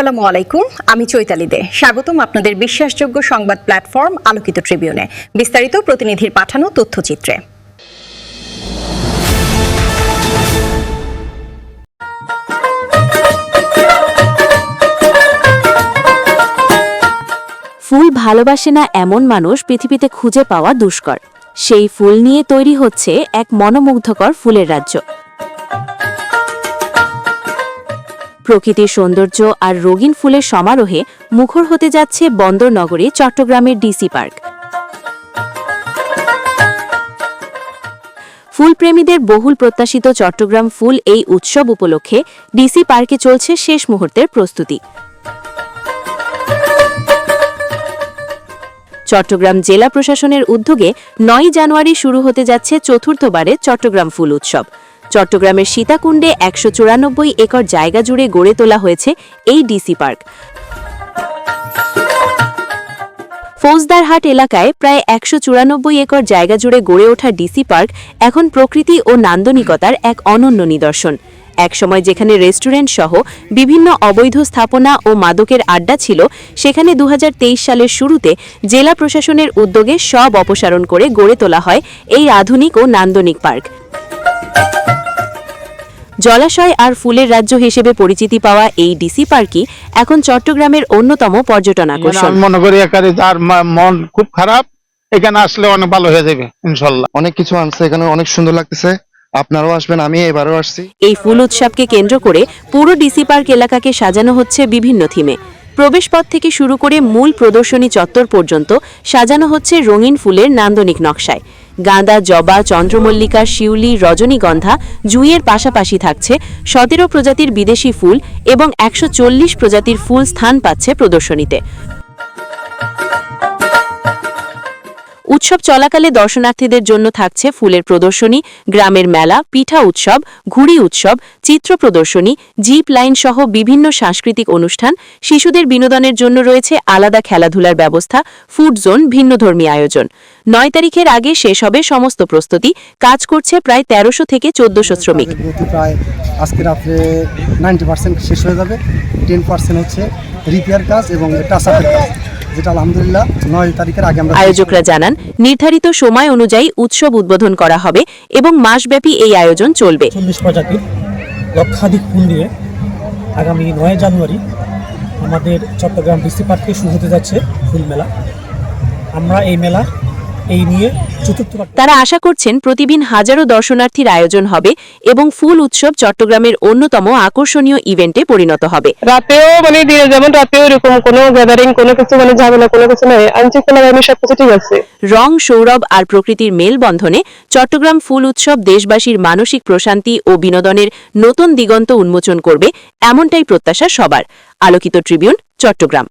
আসসালামু আলাইকুম, আমি চৈতালি দে। স্বাগতম আপনাদের বিশ্বাসযোগ্য সংবাদ প্ল্যাটফর্ম আলোকিত ট্রিবিউনে। বিস্তারিত প্রতিনিধির পাঠানো তথ্যচিত্রে। ফুল ভালোবাসে না এমন মানুষ পৃথিবীতে খুঁজে পাওয়া দুষ্কর। সেই ফুল নিয়ে তৈরি হচ্ছে এক মনোমুগ্ধকর ফুলের রাজ্য। প্রকৃতির সৌন্দর্য আর রঙিন ফুলের সমারোহে মুখর হতে যাচ্ছে বন্দরনগরী চট্টগ্রামের ডিসি পার্ক। ফুলপ্রেমীদের বহুল প্রত্যাশিত চট্টগ্রাম ফুল এই উৎসব উপলক্ষে ডিসি পার্কে চলছে শেষ মুহূর্তের প্রস্তুতি। চট্টগ্রাম জেলা প্রশাসনের উদ্যোগে নয় জানুয়ারি শুরু হতে যাচ্ছে চতুর্থবারে চট্টগ্রাম ফুল উৎসব। চট্টগ্রামের সীতাকুণ্ডে একশো চুরানব্বই একর জায়গা জুড়ে গড়ে তোলা হয়েছে এই ডিসি পার্ক। ফৌজদারহাট এলাকায় প্রায় একশো চুরানব্বই একর জায়গা জুড়ে গড়ে ওঠা ডিসি পার্ক এখন প্রকৃতি ও নান্দনিকতার এক অনন্য নিদর্শন। একসময় যেখানে রেস্টুরেন্ট সহ বিভিন্ন অবৈধ স্থাপনা ও মাদকের আড্ডা ছিল, সেখানে দু হাজার তেইশ সালের শুরুতে জেলা প্রশাসনের উদ্যোগে সব অপসারণ করে গড়ে তোলা হয় এই আধুনিক ও নান্দনিক পার্ক। জলাশয় আর ফুলের রাজ্য হিসেবে পরিচিতি পাওয়া এই ডিসি পার্কই এখন চট্টগ্রামের অন্যতম পর্যটন আকর্ষণ। মনে করি একারে যার মন খুব খারাপ এখানে আসলে অনেক ভালো হয়ে যাবে ইনশাল্লাহ। অনেক কিছু আনছে এখানে অনেক সুন্দর লাগতেছে। আপনারাও আসবেন আমি এবারও আসছি। এই ফুল উৎসবকে কেন্দ্র করে পুরো ডিসি পার্ক এলাকাকে সাজানো হচ্ছে বিভিন্ন থিমে। প্রবেশপথ থেকে শুরু করে মূল প্রদর্শনী চত্বর পর্যন্ত সাজানো হচ্ছে রঙিন ফুলের নান্দনিক নকশায়। গাঁদা, জবা, চন্দ্রমল্লিকা, শিউলি, রজনীগন্ধা জুঁইয়ের পাশাপাশি থাকছে সতেরো প্রজাতির বিদেশি ফুল এবং একশো চল্লিশ প্রজাতির ফুল স্থান পাচ্ছে প্রদর্শনীতে। উৎসব চলাকালে দর্শনার্থীদের জন্য থাকছে ফুলের প্রদর্শনী, গ্রামের মেলা, পিঠা উৎসব, ঘুড়ি উৎসব, চিত্র প্রদর্শনী, জিপ লাইন সহ বিভিন্ন সাংস্কৃতিক অনুষ্ঠান। শিশুদের বিনোদনের জন্য রয়েছে আলাদা খেলাধুলার ব্যবস্থা, ফুড জোন, ভিন্নধর্মী আয়োজন। নয় তারিখের আগে শেষ হবে সমস্ত প্রস্তুতি। কাজ করছে প্রায় তেরোশো থেকে চোদ্দশো শ্রমিক। আজকে রাত্রে নাইনটি পার্সেন্ট শেষ হয়ে যাবে। টেন পার্সেন্ট হচ্ছে রিপেয়ার কাজ এবং কাজ। যেটা আলহামদুলিল্লাহ নয় তারিখের আগে আমরা আয়োজকরা জানান নির্ধারিত সময় অনুযায়ী উৎসব উদ্বোধন করা হবে এবং মাসব্যাপী এই আয়োজন চলবে। চল্লিশ প্রজাতির লক্ষাধিক ফুল নিয়ে আগামী নয় জানুয়ারি আমাদের চট্টগ্রাম ডিসি পার্কে শুরু হতে যাচ্ছে ফুল মেলা। আমরা এই মেলা এই নিয়ে চতুর্থবার তারা আশা করছেন প্রতিদিন হাজারো দর্শনার্থীর আয়োজন হবে এবং ফুল উৎসব চট্টগ্রামের অন্যতম আকর্ষণীয় ইভেন্টে পরিণত হবে। রাতেও মানে দিনে যেমন রাতেও এরকম কোনো গ্যাদারিং কোনো কিছু মানে ঝামেলা কোনো কিছু নাই। আইনশৃঙ্খলা বাহিনী সবকিছু ঠিক আছে। রং সৌরভ আর প্রকৃতির মেলবন্ধনে চট্টগ্রাম ফুল উৎসব দেশবাসীর মানসিক প্রশান্তি ও বিনোদনের নতুন দিগন্ত উন্মোচন করবে এমনটাই প্রত্যাশা সবার। আলোকিত ট্রিবিউন চট্টগ্রাম।